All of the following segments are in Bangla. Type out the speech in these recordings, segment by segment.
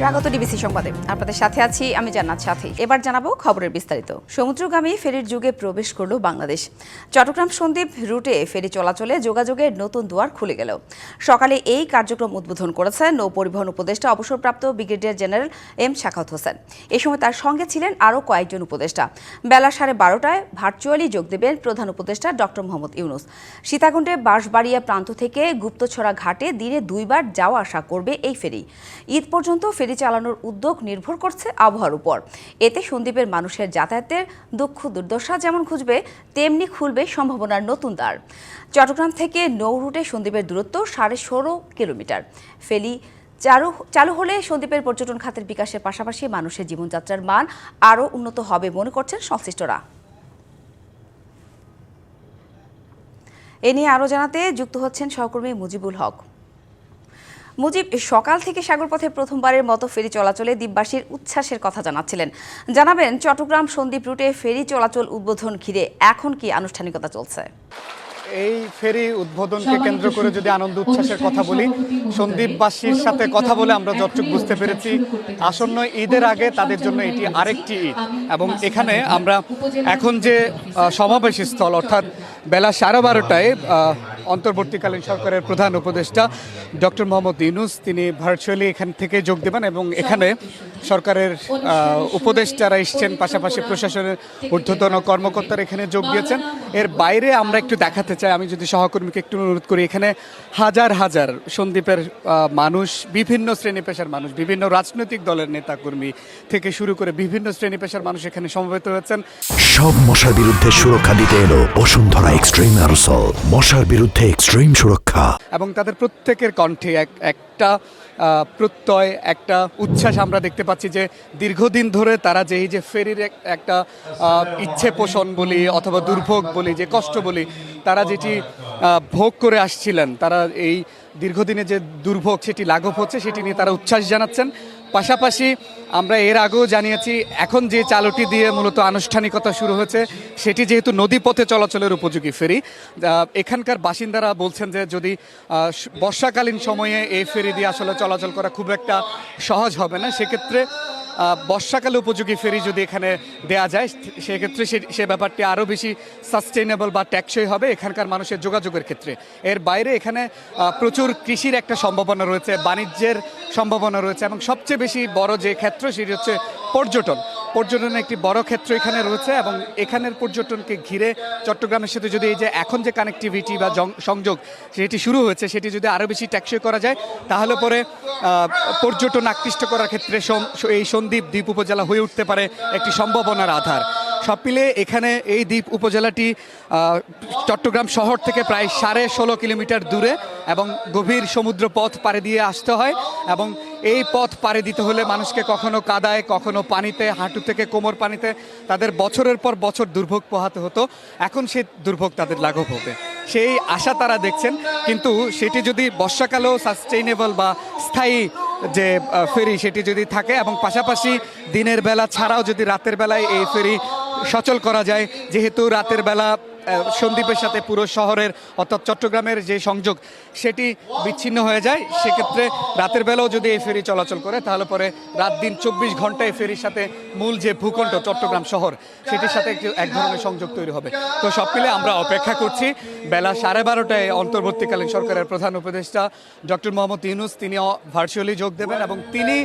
স্বাগত ডিবিসি সংবাদে। আপনাদের সাথে আছি আমি জান্নাত সাথী। এবার জানাব খবরের বিস্তারিত। সমুদ্রগামী ফেরির যুগে প্রবেশ করল বাংলাদেশ। চট্টগ্রাম সন্দ্বীপ রুটে ফেরি চলাচলে যোগাযোগের নতুন দুয়ার খুলে গেল। সকালে এই কার্যক্রম উদ্বোধন করেছেন নৌ পরিবহন উপদেষ্টা, অবসরপ্রাপ্ত ব্রিগেডিয়ার জেনারেল এম শাখাত হোসেন। এ সময় তার সঙ্গে ছিলেন আরও কয়েকজন উপদেষ্টা। বেলা সাড়ে বারোটায় ভার্চুয়ালি যোগ দেবেন প্রধান উপদেষ্টা ডক্টর মোহাম্মদ ইউনুস। সীতাকুণ্ডে বাঁশবাড়িয়া প্রান্ত থেকে গুপ্তছড়া ঘাটে দিনে দুইবার যাওয়া আসা করবে এই ফেরি। ঈদ পর্যন্ত ফেরি চালানোর উদ্যোগ নির্ভর করছে আবহাওয়ার উপর। এতে সন্দ্বীপের মানুষের যাতায়াতের দুঃখ দুর্দশা যেমন খুঁজবে, তেমনি খুলবে সম্ভাবনার নতুন দ্বার। চট্টগ্রাম থেকে নৌ রুটে সন্দ্বীপের দূরত্ব সাড়ে ষোলো কিলোমিটার। ফেলি চালু চালু হলে সন্দ্বীপের পর্যটন খাতের বিকাশের পাশাপাশি মানুষের জীবনযাত্রার মান আরও উন্নত হবে মনে করছেন সংশ্লিষ্টরা। এ নিয়ে আরও জানাতে যুক্ত হচ্ছেন সহকর্মী মুজিবুল হক। মুজিব সকাল থেকে সাগরপথে প্রথমবারের মতো ফেরি চলাচলে দ্বীপবাসীর উচ্ছ্বাসের কথা জানাচ্ছিলেন। জানাবেন, চট্টগ্রাম সন্দ্বীপ রুটে ফেরি চলাচল উদ্বোধন ঘিরে এখন কি আনুষ্ঠানিকতা চলছে? এই ফেরি উদ্বোধনকে কেন্দ্র করে যদি আনন্দ উচ্ছ্বাসের কথা বলি সন্দীপবাসীর সাথে কথা বলে আমরা যতটুক বুঝতে পেরেছি, আসন্ন ঈদের আগে তাদের জন্য এটি আরেকটি ঈদ। এবং এখানে আমরা এখন যে সমাবেশ স্থল, অর্থাৎ বেলা সাড়ে বারোটায় অন্তর্বর্তীকালীন সরকারের প্রধান উপদেষ্টা ডক্টর মোহাম্মদ ইউনুস, তিনি ভার্চুয়ালি এখান থেকে যোগ দেবেন এবং এখানে সরকারের উপদেষ্টারা এসছেন, পাশাপাশি প্রশাসনের ঊর্ধ্বতন কর্মকর্তারা এখানে যোগ দিয়েছেন। এর বাইরে আমরা একটু দেখাতে চাই, আমি যদি সহকর্মীকে একটু অনুরোধ করি, এখানে হাজার হাজার সন্দীপের মানুষ, বিভিন্ন শ্রেণি পেশার মানুষ, বিভিন্ন রাজনৈতিক দলের নেতাকর্মী থেকে শুরু করে বিভিন্ন শ্রেণি পেশার মানুষ এখানে সমবেত হয়েছেন। সব মশার বিরুদ্ধে সুরক্ষা দিতে এলো বসুন্ধরা এক্সট্রিম অ্যারোসল। মশার বিরুদ্ধে এক্সট্রিম সুরক্ষা। এবং তাদের প্রত্যেকের কণ্ঠে এক, একটা প্রত্যয়, একটা উচ্ছ্বাস আমরা দেখতে পাচ্ছি যে দীর্ঘদিন ধরে তারা যে এই যে ফেরির এক- একটা ইচ্ছে পোষণ বলি অথবা দুর্ভোগ বলি, যে কষ্ট বলি, তারা যেটি ভোগ করে আসছিলেন, তারা এই দীর্ঘদিনে যে দুর্ভোগ সেটি লাঘব হচ্ছে, সেটি নিয়ে তারা উচ্ছ্বাস জানাচ্ছেন। পাশাপাশি আমরা এর আগেও জানিয়েছি, এখন যে চালটি দিয়ে মূলত আনুষ্ঠানিকতা শুরু হয়েছে, সেটি যেহেতু নদীপথে চলাচলের উপযোগী ফেরি এখানকার বাসিন্দারা বলছেন যে যদি বর্ষাকালীন সময়ে এই ফেরি দিয়ে আসলে চলাচল করা খুব একটা সহজ হবে না। সেক্ষেত্রে বর্ষাকালে উপযোগী ফেরি যদি এখানে দেয়া যায়, সেক্ষেত্রে সে সে ব্যাপারটি আরও বেশি সাস্টেইনেবল বা ট্যাক্সই হবে এখানকার মানুষের যোগাযোগের ক্ষেত্রে। এর বাইরে এখানে প্রচুর কৃষির একটা সম্ভাবনা রয়েছে, বাণিজ্যের সম্ভাবনা রয়েছে, এবং সবচেয়ে বেশি বড় যে ক্ষেত্র সেটি হচ্ছে পর্যটন। পর্যটনের একটি বড় ক্ষেত্র এখানে রয়েছে, এবং এখানের পর্যটনকে ঘিরে চট্টগ্রামের সাথে যদি এই যে এখন যে কানেক্টিভিটি বা সংযোগ সেটি শুরু হয়েছে, সেটি যদি আরও বেশি ট্যাক্সই করা যায়, তাহলে পরে পর্যটন আকৃষ্ট করার ক্ষেত্রে এই সন্দ্বীপ দ্বীপ দ্বীপ উপজেলা হয়ে উঠতে পারে একটি সম্ভাবনার আধার। সব মিলে এখানে এই দ্বীপ উপজেলাটি চট্টগ্রাম শহর থেকে প্রায় সাড়ে ষোলো কিলোমিটার দূরে এবং গভীর সমুদ্র পথ পাড়ি দিয়ে আসতে হয় এবং এই পথ পাড়ি দিতে হলে মানুষকে কখনো কাদায়, কখনো পানিতে, হাঁটু থেকে কোমর পানিতে তাদের বছরের পর বছর দুর্ভোগ পোহাতে হতো। এখন সেই দুর্ভোগ তাদের লাঘব হবে। সেই আশা তারা দেখছেন, কিন্তু সেটি যদি বর্ষাকালেও সাস্টেইনেবল বা স্থায়ী যে ফেরি সেটি যদি থাকে এবং পাশাপাশি দিনের বেলা ছাড়াও যদি রাতের বেলায় এই ফেরি সচল করা যায়, যেহেতু রাতের বেলা সন্দ্বীপের সাথে পুরো শহরের, অর্থাৎ চট্টগ্রামের যে সংযোগ, সেটি বিচ্ছিন্ন হয়ে যায়। সেক্ষেত্রে রাতের বেলাও যদি এই ফেরি চলাচল করে, তাহলে পরে রাত দিন চব্বিশ ঘণ্টা এই ফেরির সাথে মূল যে ভূখণ্ড চট্টগ্রাম শহর, সেটির সাথে এক ধরনের সংযোগ তৈরি হবে। তো সব মিলে আমরা অপেক্ষা করছি। বেলা সাড়ে বারোটায় অন্তর্বর্তীকালীন সরকারের প্রধান উপদেষ্টা ডক্টর মোহাম্মদ ইউনুস তিনি ভার্চুয়ালি যোগ দেবেন এবং তিনি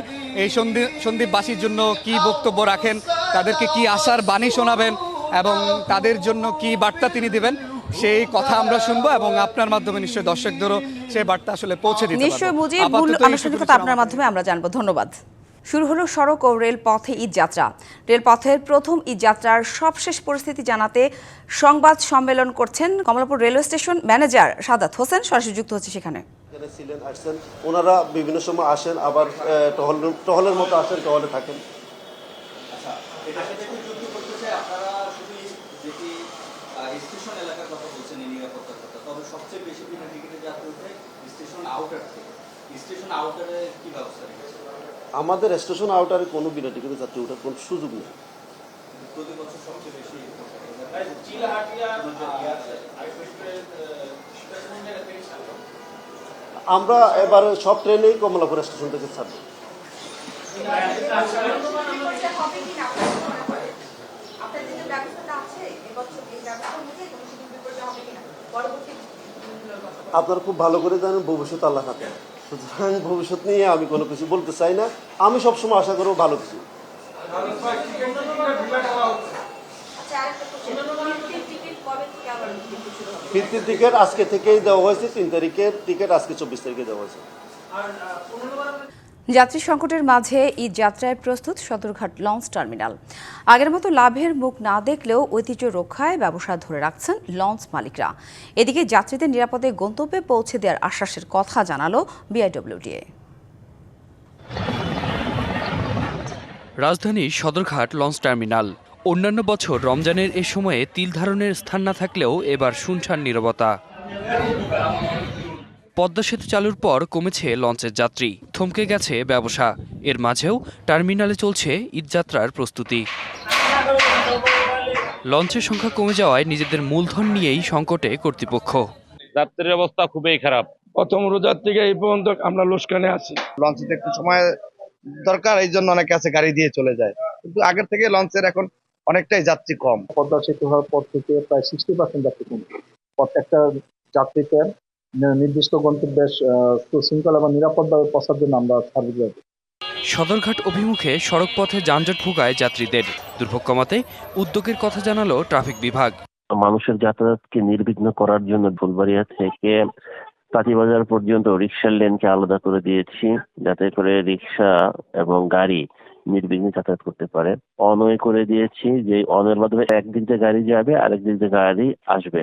এই সন্দীপ সন্দীপবাসীর জন্য কি বক্তব্য রাখেন, তাদেরকে কি আশার বাণী শোনাবেন এবং তাদের জন্য কি বার্তা তিনি দিবেন সেই কথা আমরা শুনব এবং আপনার মাধ্যমে নিশ্চয়ই দর্শকদেরও সেই বার্তা আসলে পৌঁছে দিতে পারব। নিশ্চয় মুজিব আপাতত মূল আনুষ্ঠানিকতা আপনার মাধ্যমে আমরা জানব। ধন্যবাদ। শুরু হলো সড়ক ও রেল পথে ঈদ যাত্রা। রেলপথের প্রথম ঈদ যাত্রার সবশেষ পরিস্থিতি জানাতে সংবাদ সম্মেলন করছেন Kamalapur railway station manager Sadat Hossain. সরাসরি যুক্ত হচ্ছে সেখানে। ছিলেন আসছেন। ওনারা বিভিন্ন সময় আসেন আবার টহল টহলের মতো আসেন টহলে থাকেন এটার সাথে একটু যুক্ত করতে চাই আপনারা শুধু যেটি আহ, স্টেশন এলাকার কথা বলছেন এই নিরাপত্তার কথা তবে সবচেয়ে বেশি বিনা টিকিটে যাত্রা উঠে স্টেশন আউটার স্টেশন আউটারে কি ব্যবস্থা রেখেছে? আমাদের স্টেশন আউটারে কোনো বিনা টিকিটে যাত্রী ওঠার কোনো সুযোগ নেই। প্রতি বছর সবচেয়ে বেশি আমরা এবারে সব ট্রেনেই কমলাপুর স্টেশন থেকে ছাড়বো। আপনারা খুব ভালো করে জানেন ভবিষ্যৎ আল্লাহ হাতে সুতরাং ভবিষ্যৎ নিয়ে আমি কোনো কিছু বলতে চাই না। আমি সবসময় আশা করব ভালো কিছু। ফিরতির টিকিট আজকে থেকেই দেওয়া হয়েছে তিন তারিখের টিকিট আজকে চব্বিশ তারিখে দেওয়া হয়েছে। যাত্রী সংকটের মাঝে ঈদ যাত্রায় প্রস্তুত সদরঘাট লঞ্চ টার্মিনাল। আগের মতো লাভের মুখ না দেখলেও ঐতিহ্য রক্ষায় ব্যবসা ধরে রাখছেন লঞ্চ মালিকরা। এদিকে যাত্রীদের নিরাপদে গন্তব্যে পৌঁছে দেওয়ার আশ্বাসের কথা জানালো বিআইডব্লিউডিএ। রাজধানীর সদরঘাট লঞ্চ টার্মিনাল। অন্যান্য বছর রমজানের এ সময়ে তিল ধারণের স্থান না থাকলেও এবার শুনশান নীরবতা। পদ্মা সেতু চালুর পর কমেছে লঞ্চের যাত্রী। থমকে গেছে ব্যবসা। এর মাঝেও টার্মিনালে চলছে ঈদযাত্রার প্রস্তুতি। লঞ্চের সংখ্যা কমে যাওয়ায় নিজেদের মূলধন নিয়েই সংকটে কর্তৃপক্ষ। যাত্রীর অবস্থা খুবই খারাপ। প্রথম রোজার থেকে এই পর্যন্ত আমরা লোসকানে আছি। লঞ্চে একটু সময় দরকার এই জন্য অনেকে আছে গাড়ি দিয়ে চলে যায়। কিন্তু আগের থেকে লঞ্চের এখন অনেকটাই যাত্রী কম। পদ্মা সেতু হওয়ার পর থেকে প্রায় সিক্সটি পার্সেন্ট যাত্রী কমছে প্রত্যেকটা যাত্রীকে নি- নির্দিষ্ট গন্তব্যে আহ, সুশৃঙ্খল এবং নিরাপদভাবে পৌঁছার জন্য আমরা সার্ভিস দেবো সদরঘাট অভিমুখে সড়কপথে যানজট ভোগায় যাত্রীদের। দুর্ভোগ কমাতে উদ্যোগের কথা জানালো ট্রাফিক বিভাগ। মানুষের যাতায়াতকে নির্বিঘ্ন করার জন্য ফুলবাড়িয়া থেকে তাঁতিবাজার পর্যন্ত রিক্সার লেনকে আলাদা করে দিয়েছি যাতে করে রিক্সা এবং গাড়ি নির্বিঘ্নে যাতায়াত করতে পারে। অনয় করে দিয়েছি যে অনওয়ের মাধ্যমে একদিক দিয়ে গাড়ি যাবে আরেক দিক দিয়ে গাড়ি আসবে।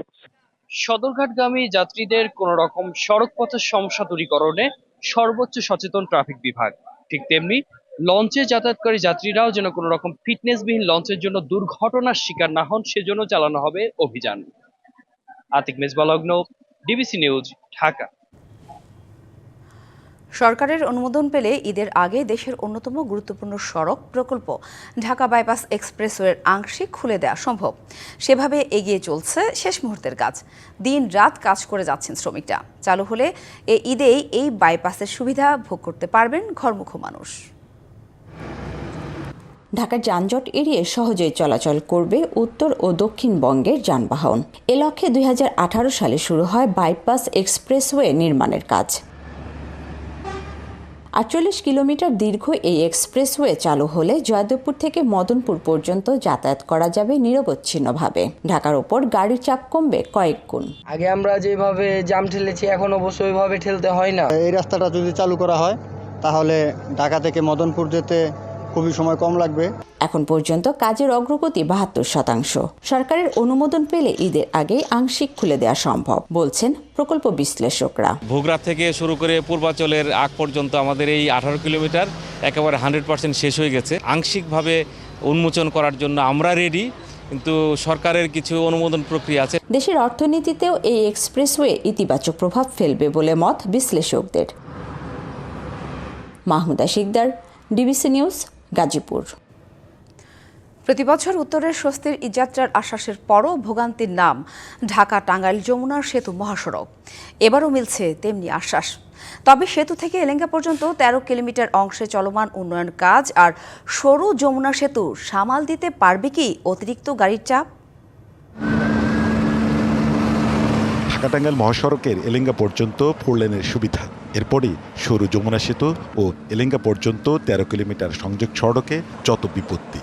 সদরঘাটগামী যাত্রীদের কোন রকম সড়ক পথের সমস্যা দূরীকরণে সর্বোচ্চ সচেতন ট্রাফিক বিভাগ। ঠিক তেমনি লঞ্চে যাতায়াতকারী যাত্রীরাও যেন কোনো রকম ফিটনেসবিহীন লঞ্চের জন্য দুর্ঘটনার শিকার না হন, সেজন্য চালানো হবে অভিযান। আতিক মেজবালগ্ন, ডিবিসি নিউজ, ঢাকা। সরকারের অনুমোদন পেলে ঈদের আগে দেশের অন্যতম গুরুত্বপূর্ণ সড়ক প্রকল্প ঢাকা বাইপাস এক্সপ্রেসওয়ের আংশিক খুলে দেওয়া সম্ভব। সেভাবে এগিয়ে চলছে শেষ মুহূর্তের কাজ। দিন রাত কাজ করে যাচ্ছেন শ্রমিকরা। চালু হলে এ ঈদেই এই বাইপাসের সুবিধা ভোগ করতে পারবেন ঘরমুখ মানুষ। ঢাকার যানজট এড়িয়ে সহজেই চলাচল করবে উত্তর ও দক্ষিণবঙ্গের যানবাহন। এ লক্ষ্যে দুই হাজার আঠারো সালে শুরু হয় বাইপাস এক্সপ্রেসওয়ে নির্মাণের কাজ। আটচল্লিশ কিলোমিটার দীর্ঘ এই এক্সপ্রেসওয়ে চালু হলে জয়দেবপুর থেকে মদনপুর পর্যন্ত যাতায়াত করা যাবে নিরবচ্ছিন্নভাবে। ঢাকার ওপর গাড়ির চাপ কমবে কয়েক গুণ। আগে আমরা যেভাবে জাম ঠেলেছি এখন অবশ্য ওইভাবে ঠেলতে হয় না। এই রাস্তাটা যদি চালু করা হয় তাহলে ঢাকা থেকে মদনপুর যেতে খুবই সময় কম লাগবে। এখন পর্যন্ত কাজের অগ্রগতি বাহাত্তর শতাংশ। সরকারের অনুমোদন পেলে ঈদের আগেই আংশিক খুলে দেওয়া সম্ভব বলছেন প্রকল্প বিশ্লেষকরা। ভোগরাত থেকে শুরু করে পূর্বাচলের আগ পর্যন্ত আমাদের এই আঠারো কিলোমিটার একেবারে হান্ড্রেড পার্সেন্ট শেষ হয়ে গেছে। আংশিকভাবে উন্মোচন করার জন্য আমরা রেডি কিন্তু সরকারের কিছু অনুমোদন প্রক্রিয়া আছে। দেশের অর্থনীতিতেও এই এক্সপ্রেসওয়ে ইতিবাচক প্রভাব ফেলবে বলে মত বিশ্লেষকদের। Mahmuda Sikdar DBC news Gazipur. প্রতিবছর উত্তরের স্বস্তির ঈদযাত্রার আশ্বাসের পরও ভোগান্তির নাম, ঢাকা টাঙ্গাইল যমুনার সেতু মহাসড়ক। এবারও মিলছে তেমনি আশ্বাস। তবে সেতু থেকে এলেঙ্গা পর্যন্ত ১৩ কিলোমিটার অংশে চলমান উন্নয়ন কাজ আর সরু যমুনা সেতু সামাল দিতে পারবে কি অতিরিক্ত গাড়ির চাপ? ঢাকা টাঙ্গাইল মহাসড়কের এলেঙ্গা পর্যন্ত ফোর লেনের সুবিধা। এরপরই সরু যমুনা সেতু ও এলেঙ্গা পর্যন্ত তেরো কিলোমিটার সংযোগ সড়কে যত বিপত্তি।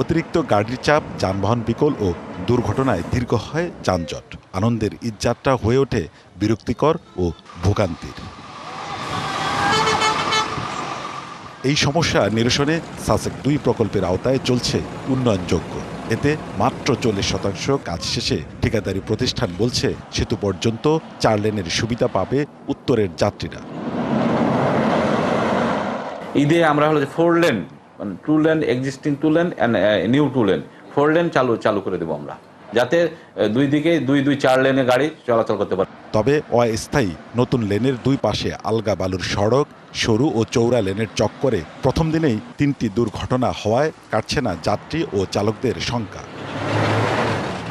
অতিরিক্ত গাড়ির চাপ, যানবাহন বিকল ও দুর্ঘটনায় দীর্ঘ হয় যানজট। আনন্দের ঈদযাত্রা হয়ে ওঠে বিরক্তিকর ও ভোগান্তির। এই সমস্যা নিরসনে সাসেক দুই প্রকল্পের আওতায় চলছে উন্নয়নযোগ্য এতে মাত্র চল্লিশ শতাংশ কাজ শেষে ঠিকাদারি প্রতিষ্ঠান বলছে সেতু পর্যন্ত চার লেনের সুবিধা পাবে উত্তরের যাত্রীরা। ঈদে আমরা হলো যে four lane two lane existing two lane new two lane four lane চালু চালু করে দেবো আমরা। যাতে দুই দিকে দুই দুই চার লেনে গাড়ি চলাচল করতে পারে। তবে অস্থায়ী নতুন লেনের দুই পাশে আলগা বালুর সড়ক সরু ও চৌড়া লেনের চক্করে প্রথম দিনেই তিনটি দুর্ঘটনা হওয়ায় কাটছে না যাত্রী ও চালকদের শঙ্কা।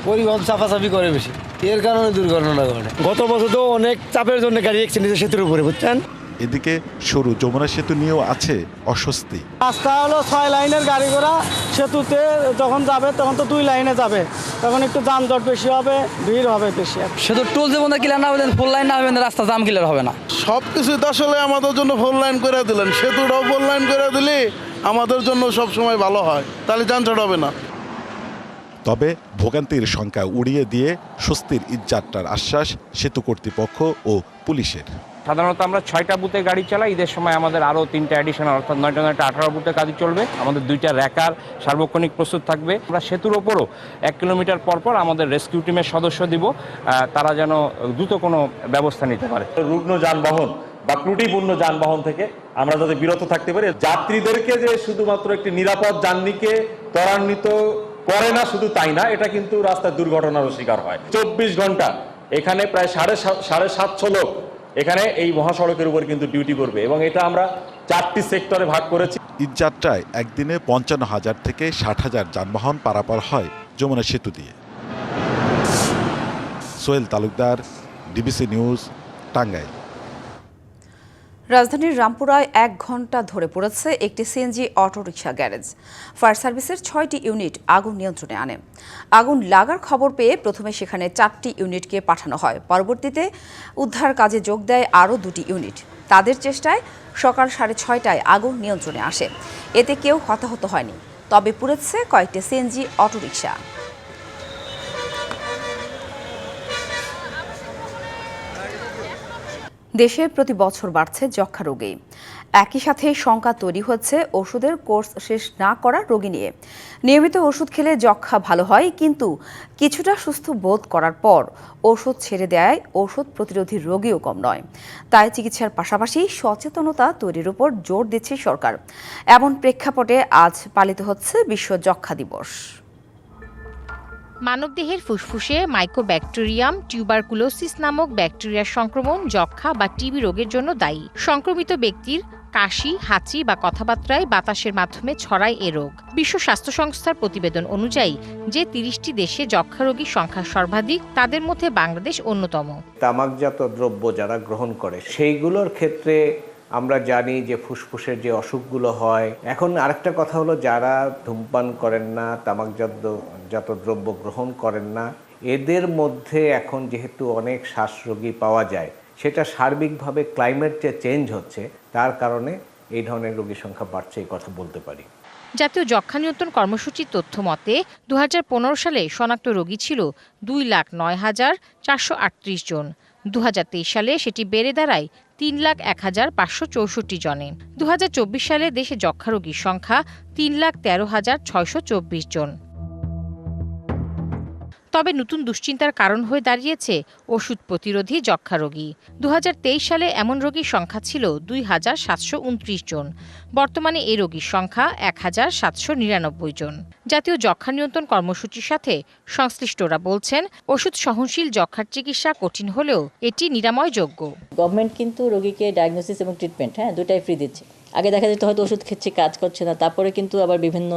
পরিবহন চাপাচাপি করে বেশি। এর কারণে দুর্ঘটনা ঘটে। গত বছর তো অনেক চাপের জন্য গাড়ি অ্যাক্সিডেন্ট সেতুর উপরে বুঝছেন? এদিকে সরু যমুনা সেতু নিয়েও আছে অস্বস্তি। রাস্তা হলো ছয় লাইনের গাড়ি ঘোড়া সেতুতে যখন যাবে তখন তো দুই লাইনে যাবে। তখন একটু যানজট বেশি হবে ভিড় হবে বেশি। সেতু টোল যেমন ক্লিয়ার না হবেন ফুল লাইন না হবেন রাস্তা জাম ক্লিয়ার হবে না। সব কিছুই তো আসলে আমাদের জন্য ফোর লাইন করে দিলেন। সেতুটাও ফোর লাইন করে দিলে আমাদের জন্য সব সময় ভালো হয়। তাহলে যানজট হবে না। তবে ভোগান্তির সংখ্যা উড়িয়ে দিয়ে স্বস্তির ঈদযাত্রার আশ্বাস সেতু কর্তৃপক্ষ ও পুলিশের। সাধারণত আমরা ছয়টা বুথে গাড়ি চালাই, ঈদের সময় আমাদের আরও তিনটা অ্যাডিশনাল অর্থাৎ নয়টা নয়টা আঠারো বুথে কাজ চলবে। আমাদের দুইটা র্যাকার সার্বক্ষণিক প্রস্তুত থাকবে। আমরা সেতুর ওপরও এক কিলোমিটার পর পর আমাদের রেস্কিউ টিমের সদস্য দিব তারা যেন দ্রুত কোনো ব্যবস্থা নিতে পারে। রুগ্ন যানবাহন বা ত্রুটিপূর্ণ যানবাহন থেকে আমরা যাতে বিরত থাকতে পারি, যাত্রীদেরকে যে শুধুমাত্র একটি নিরাপদ জার্নিকে ত্বরান্বিত করে না, শুধু তাই না, এটা কিন্তু রাস্তায় দুর্ঘটনারও শিকার হয়। চব্বিশ ঘণ্টা, এখানে প্রায় সাড়ে সাড়ে সাতশো লোক এখানে এই মহাসড়কের উপর কিন্তু ডিউটি করবে এবং এটা আমরা চারটি সেক্টরে ভাগ করেছি। ঈদযাত্রায় একদিনে পঞ্চান্ন হাজার থেকে ষাট হাজার যানবাহন পারাপার হয় যমুনা সেতু দিয়ে। Sohel Talukdar DBC news Tangail. রাজধানীর রামপুরায় এক ঘণ্টা ধরে পড়েছে একটি সিএনজি অটোরিকশা গ্যারেজ। ফায়ার সার্ভিসের ছয়টি ইউনিট আগুন নিয়ন্ত্রণে আনে। আগুন লাগার খবর পেয়ে প্রথমে সেখানে চারটি ইউনিটকে পাঠানো হয়। পরবর্তীতে উদ্ধার কাজে যোগ দেয় আরও দুটি ইউনিট। তাদের চেষ্টায় সকাল সাড়ে ছয়টায় আগুন নিয়ন্ত্রণে আসে। এতে কেউ হতাহত হয়নি। তবে পুড়েছে কয়েকটি সিএনজি অটোরিকশা। দেশে প্রতি বছর বাড়ছে যক্ষা রোগী। একই সাথে শঙ্কা তৈরি হচ্ছে ওষুধের কোর্স শেষ না করা রোগী নিয়ে। নিয়মিত ওষুধ খেলে যক্ষা ভালো হয়, কিন্তু কিছুটা সুস্থ বোধ করার পর ওষুধ ছেড়ে দেয়, ওষুধ প্রতিরোধী রোগীও কম নয়। তাই চিকিৎসার পাশাপাশি সচেতনতা তৈরির উপর জোর দিচ্ছে সরকার। এমন প্রেক্ষাপটে আজ পালিত হচ্ছে বিশ্ব যক্ষা দিবস। মানবদেহের ফুসফুসে মাইকোব্যাকটেরিয়াম টিউবারকুলোসিস নামক ব্যাকটেরিয়ার সংক্রমণ যক্ষা বা টিবি রোগের জন্য দায়ী। সংক্রমিত ব্যক্তির কাশি, হাঁচি বা কথাবার্তায় বাতাসের মাধ্যমে ছড়ায় এ রোগ। বিশ্ব স্বাস্থ্য সংস্থার প্রতিবেদন অনুযায়ী, যে তিরিশটি দেশে যক্ষা রোগীর সংখ্যা সর্বাধিক, তাদের মধ্যে বাংলাদেশ অন্যতম। তামাকজাত দ্রব্য যারা গ্রহণ করে, সেইগুলোর ক্ষেত্রে আমরা জানি যে ফুসফুসের যে অসুখগুলো হয়। এখন আরেকটা কথা হলো, যারা ধূমপান করেন না, তামাকজাত, জাত দ্রব্য গ্রহণ করেন না, এদের মধ্যে এখন যেহেতু অনেক শ্বাসরোগী পাওয়া যায়, সেটা সার্বিকভাবে ক্লাইমেট যে চেঞ্জ হচ্ছে, তার কারণে এই ধরনের রোগীর সংখ্যা বাড়ছে, এই কথা বলতে পারি। জাতীয় যক্ষা নিয়ন্ত্রণ কর্মসূচির তথ্য মতে দু হাজার পনেরো সালে শনাক্ত রোগী ছিল দুই লাখ নয় হাজার চারশো আটত্রিশ জন। দু হাজার তেইশ সালে সেটি বেড়ে দাঁড়ায় তিন লাখ এক হাজার পাঁচশো চৌষট্টি জনে। দু হাজার চব্বিশ সালে দেশে যক্ষা রোগীর সংখ্যা তিন লাখ তেরো হাজার ছয়শো চব্বিশ জন। তবে নতুন দুশ্চিন্তার কারণ হয়ে দাঁড়িয়েছে ওষুধ প্রতিরোধী যক্ষা রোগী। দু হাজার তেইশ সালে এমন রোগীর সংখ্যা ছিল দুই হাজার সাতশো উনত্রিশ জন। বর্তমানে এই রোগীর সংখ্যা এক হাজার সাতশো নিরানব্বই জন। জাতীয় যক্ষা নিয়ন্ত্রণ কর্মসূচির সাথে সংশ্লিষ্টরা বলছেন, ওষুধ সহনশীল যক্ষার চিকিৎসা কঠিন হলেও এটি নিরাময়যোগ্য। গভর্নমেন্ট কিন্তু রোগীকে ডায়াগনোসিস এবং ট্রিটমেন্ট হ্যাঁ দুটাই ফ্রি দিচ্ছে। আগে দেখা যেত হয়তো ওষুধ খেচ্ছে, কাজ করছে না, তারপরে কিন্তু আবার বিভিন্ন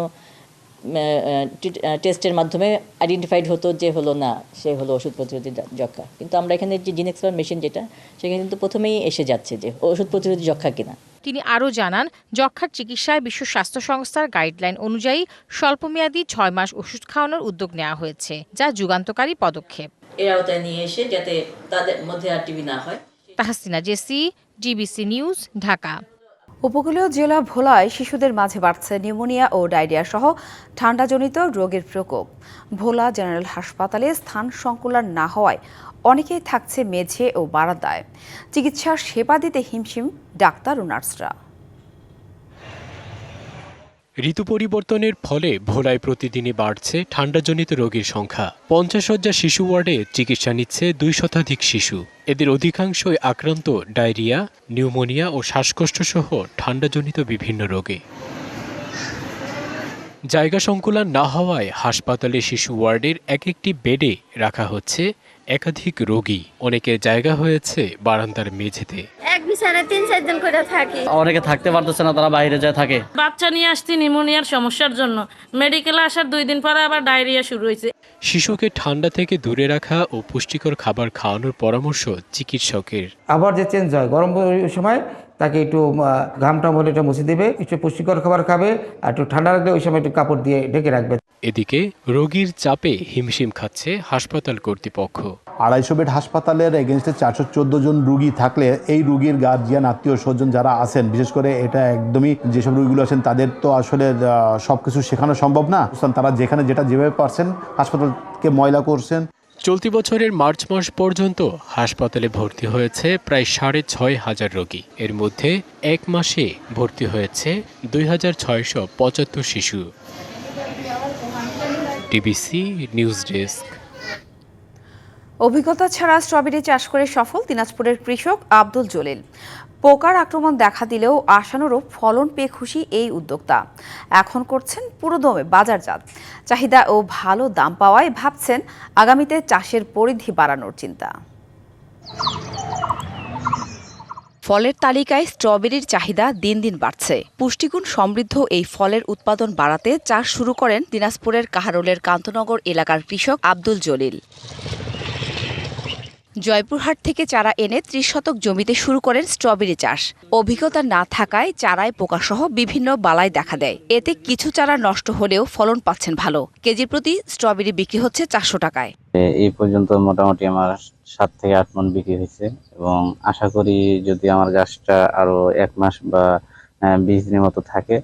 টেস্টের মাধ্যমে আইডেন্টিফাইড হতো যে হলো না সে হলো ওষুধ প্রতিরোধী যক্ষা কিন্তু আমরা এখানে যে জিনেক্সপার মেশিন যেটা সেখানে কিন্তু প্রথমেই এসে যাচ্ছে যে ওষুধ প্রতিরোধী যক্ষা কিনা। তিনি আরও জানান যক্ষার চিকিৎসায় বিশ্ব স্বাস্থ্য সংস্থার গাইডলাইন অনুযায়ী স্বল্পমেয়াদী ছয় মাস ওষুধ খাওয়ানোর উদ্যোগ নেওয়া হয়েছে যা যুগান্তকারী পদক্ষেপ। এর আওতায় নিয়ে এসে যাতে তাদের মধ্যে আর টিভি না হয়। Tahsina Jesy DBC news Dhaka. উপকূলীয় জেলা ভোলায় শিশুদের মাঝে বাড়ছে নিউমোনিয়া ও ডায়রিয়া সহ ঠান্ডাজনিত রোগের প্রকোপ। ভোলা জেনারেল হাসপাতালে স্থান সংকুলান না হওয়ায় অনেকেই থাকছে মেঝে ও বারান্দায়। চিকিৎসার সেবা দিতে হিমশিম ডাক্তার ও নার্সরা। ঋতু পরিবর্তনের ফলে ভোলায় প্রতিদিনই বাড়ছে ঠান্ডাজনিত রোগীর সংখ্যা। পঞ্চাশ শয্যা শিশু ওয়ার্ডে চিকিৎসা নিচ্ছে দুই শতাধিক শিশু। এদের অধিকাংশই আক্রান্ত, ডায়রিয়া, নিউমোনিয়া ও শ্বাসকষ্ট সহ ঠান্ডাজনিত বিভিন্ন রোগে। জায়গা সংকুলান না হওয়ায় হাসপাতালে শিশু ওয়ার্ডের এক একটি বেডে রাখা হচ্ছে একাধিক রোগী অনেকের জায়গা হয়েছে বারান্দার মেঝেতে। এক বিছানায় তিন চারজন করে থাকি। অনেকে থাকতে পারতেছে না তারা বাইরে যায় থাকে। বাচ্চা নিয়ে আসছি নিউমোনিয়ার সমস্যার জন্য। মেডিকেলে আসার দুই দিন পরে আবার ডায়রিয়া শুরু হয়েছে। শিশুকে ঠান্ডা থেকে দূরে রাখা ও পুষ্টিকর খাবার খাওয়ানোর পরামর্শ চিকিৎসকের। আবার যে চেঞ্জ হয় গরম সময় তাকে একটু আহ, ঘাম টাম হলে এটা মুছে দেবে একটু পুষ্টিকর খাবার খাবে আর একটু ঠান্ডা লাগলে ওই সময় একটু কাপড় দিয়ে ঢেকে রাখবে। এদিকে রোগীর চাপে হিমশিম খাচ্ছে হাসপাতাল কর্তৃপক্ষ। আড়াইশো বেড হাসপাতালের এগেনস্টে চারশো চোদ্দ জন রুগী থাকলে এই রুগীর গার্জিয়ান আত্মীয় স্বজন যারা আছেন বিশেষ করে এটা একদমই যেসব রুগীগুলো আছেন তাদের তো আসলে সব কিছু শেখানো সম্ভব না। তারা যেখানে যেটা যেভাবে পারছেন হাসপাতালকে ময়লা করছেন। চলতি বছরের মার্চ মাস পর্যন্ত হাসপাতালে ভর্তি হয়েছে প্রায় সাড়ে ছয় হাজার রোগী। এর মধ্যে এক মাসে ভর্তি হয়েছে দুই হাজার ছয়শো পঁচাত্তর শিশু। DBC news desk. অভিজ্ঞতা ছাড়া স্ট্রবেরি চাষ করে সফল দিনাজপুরের কৃষক আব্দুল জলিল। পোকার আক্রমণ দেখা দিলেও আশানুরূপ ফলন পেয়ে খুশি এই উদ্যোক্তা। এখন করছেন পুরোদমে বাজারজাত। চাহিদা ও ভালো দাম পাওয়ায় ভাবছেন আগামীতে চাষের পরিধি বাড়ানোর চিন্তা। ফলের তালিকায় স্ট্রবেরির চাহিদা দিন দিন বাড়ছে। পুষ্টিগুণ সমৃদ্ধ এই ফলের উৎপাদন বাড়াতে চাষ শুরু করেন দিনাজপুরের কাহারোলের কান্তনগর এলাকার কৃষক আব্দুল জলিল। জয়পুরহাট থেকে চারা এনে ত্রিশ শতক জমিতে শুরু করেন স্ট্রবেরি চাষ। অভিজ্ঞতা না থাকায় চারায় পোকাসহ বিভিন্ন বালাই দেখা দেয়। এতে কিছু চারা নষ্ট হলেও ফলন পাচ্ছেন ভালো। কেজি প্রতি স্ট্রবেরি বিক্রি হচ্ছে চারশো টাকায়। এই পর্যন্ত মোটামুটি আমার সাত থেকে আট মন বিক্রি হয়েছে এবং আশা করি যদি আমার গাছটা আরও এক মাস বা বিশ দিনের মতো থাকে,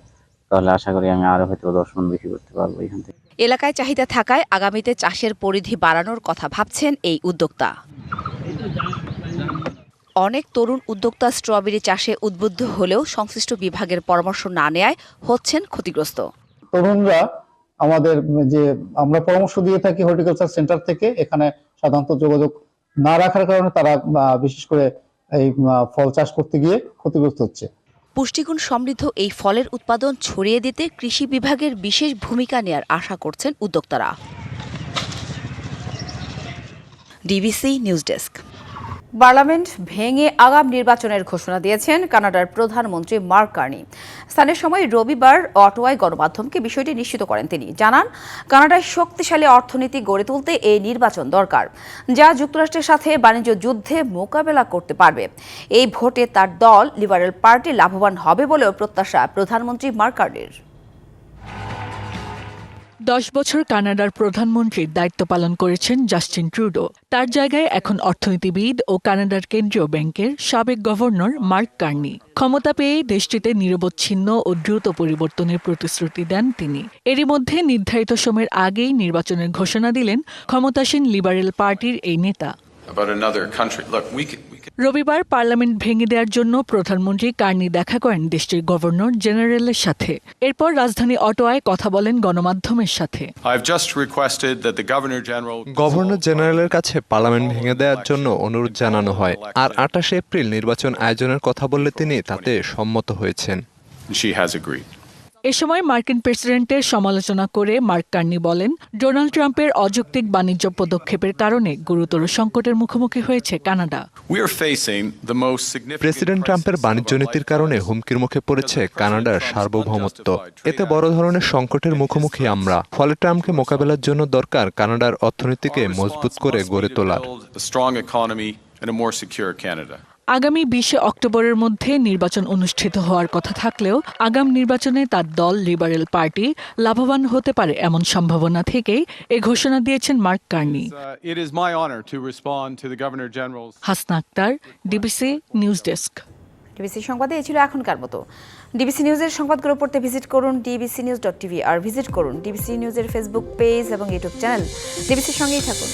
তাহলে আশা করি আমি আরও হয়তো দশ মন বিক্রি করতে পারব এখান থেকে। এলাকায় চাহিদা থাকায় আগামীতে চাষের পরিধি বাড়ানোর কথা ভাবছেন এই উদ্যোক্তা। অনেক তরুণ উদ্যোক্তা স্ট্রবেরি চাষে উদ্বুদ্ধ হলেও সংশ্লিষ্ট বিভাগের পরামর্শ না নেয়ায় হচ্ছেন ক্ষতিগ্রস্ত। তরুণরা আমাদের যে আমরা পরামর্শ দিয়ে থাকি হর্টিকালচার সেন্টার থেকে, এখানে সাধারণত যোগাযোগ না রাখার কারণে তারা বিশেষ করে এই ফল চাষ করতে গিয়ে ক্ষতিগ্রস্ত হচ্ছে। পুষ্টিগুণ সমৃদ্ধ এই ফলের উৎপাদন ছড়িয়ে দিতে কৃষি বিভাগের বিশেষ ভূমিকা নেয়ার আশা করছেন উদ্যোক্তারা। DBC news desk. পার্লামেন্ট ভেঙে আগাম নির্বাচনের ঘোষণা দিয়েছেন কানাডার প্রধানমন্ত্রী মার্ক কার্নি। স্থানীয় সময় রবিবার অটোয়ায় গণমাধ্যমকে বিষয়টি নিশ্চিত করেন তিনি। জানান, কানাডায় শক্তিশালী অর্থনীতি গড়ে তুলতে এই নির্বাচন দরকার, যা যুক্তরাষ্ট্রের সাথে বাণিজ্য যুদ্ধে মোকাবেলা করতে পারবে। এই ভোটে তার দল লিবারেল পার্টি লাভবান হবে বলেও প্রত্যাশা প্রধানমন্ত্রী মার্ক কার্নির। দশ বছর কানাডার প্রধানমন্ত্রীর দায়িত্ব পালন করেছেন জাস্টিন ট্রুডো। তার জায়গায় এখন অর্থনীতিবিদ ও কানাডার কেন্দ্রীয় ব্যাংকের সাবেক গভর্নর মার্ক কার্নি। ক্ষমতা পেয়ে দেশটিতে নিরবচ্ছিন্ন ও দ্রুত পরিবর্তনের প্রতিশ্রুতি দেন তিনি। এরই মধ্যে নির্ধারিত সময়ের আগেই নির্বাচনের ঘোষণা দিলেন ক্ষমতাসীন লিবারেল পার্টির এই নেতা। About another country. Look, we can, we can রবিবার পার্লামেন্ট ভেঙে দেওয়ার জন্য প্রধানমন্ত্রী কার্নি দেখা করেন দেশটির গভর্নর জেনারেলের সাথে এরপর রাজধানী অটোয়ায় কথা বলেন গণমাধ্যমের সাথে I've just requested that the Governor General governor জেনারেলের কাছে পার্লামেন্ট ভেঙে দেওয়ার জন্য অনুরোধ জানানো হয় আর আঠাশে এপ্রিল নির্বাচন আয়োজনের কথা বললে তিনি তাতে সম্মত হয়েছেন she has agreed. এ সময় মার্কিন প্রেসিডেন্টের সমালোচনা করে মার্ক কার্নি বলেন ডোনাল্ড ট্রাম্পের অযৌক্তিক বাণিজ্য পদক্ষেপের কারণে গুরুতর সংকটের মুখোমুখি হয়েছে কানাডা। প্রেসিডেন্ট ট্রাম্পের বাণিজ্য নীতির কারণে হুমকির মুখে পড়েছে কানাডার সার্বভৌমত্ব। এতে বড় ধরনের সংকটের মুখোমুখি আমরা। ফলে ট্রাম্পকে মোকাবেলার জন্য দরকার কানাডার অর্থনীতিকে মজবুত করে গড়ে তোলার। আগামী বিশে অক্টোবরের মধ্যে নির্বাচন অনুষ্ঠিত হওয়ার কথা থাকলেও আগাম নির্বাচনে তার দল লিবারেল পার্টি লাভবান হতে পারে এমন সম্ভাবনা থেকেই এ ঘোষণা দিয়েছেন Mark Carney. Uh, Hasna Akter DBC news desk DBC সংবাদে এই ছিল এখনকার মতো। ডিবিসি নিউজের সংবাদগুলো পড়তে ভিজিট করুন ডিবিসি নিউজ ডট টিভি আর ভিজিট করুন ডিবিসি নিউজের ফেসবুক পেজ এবং ইউটিউব চ্যানেল ডিবিসির সঙ্গেই থাকুন।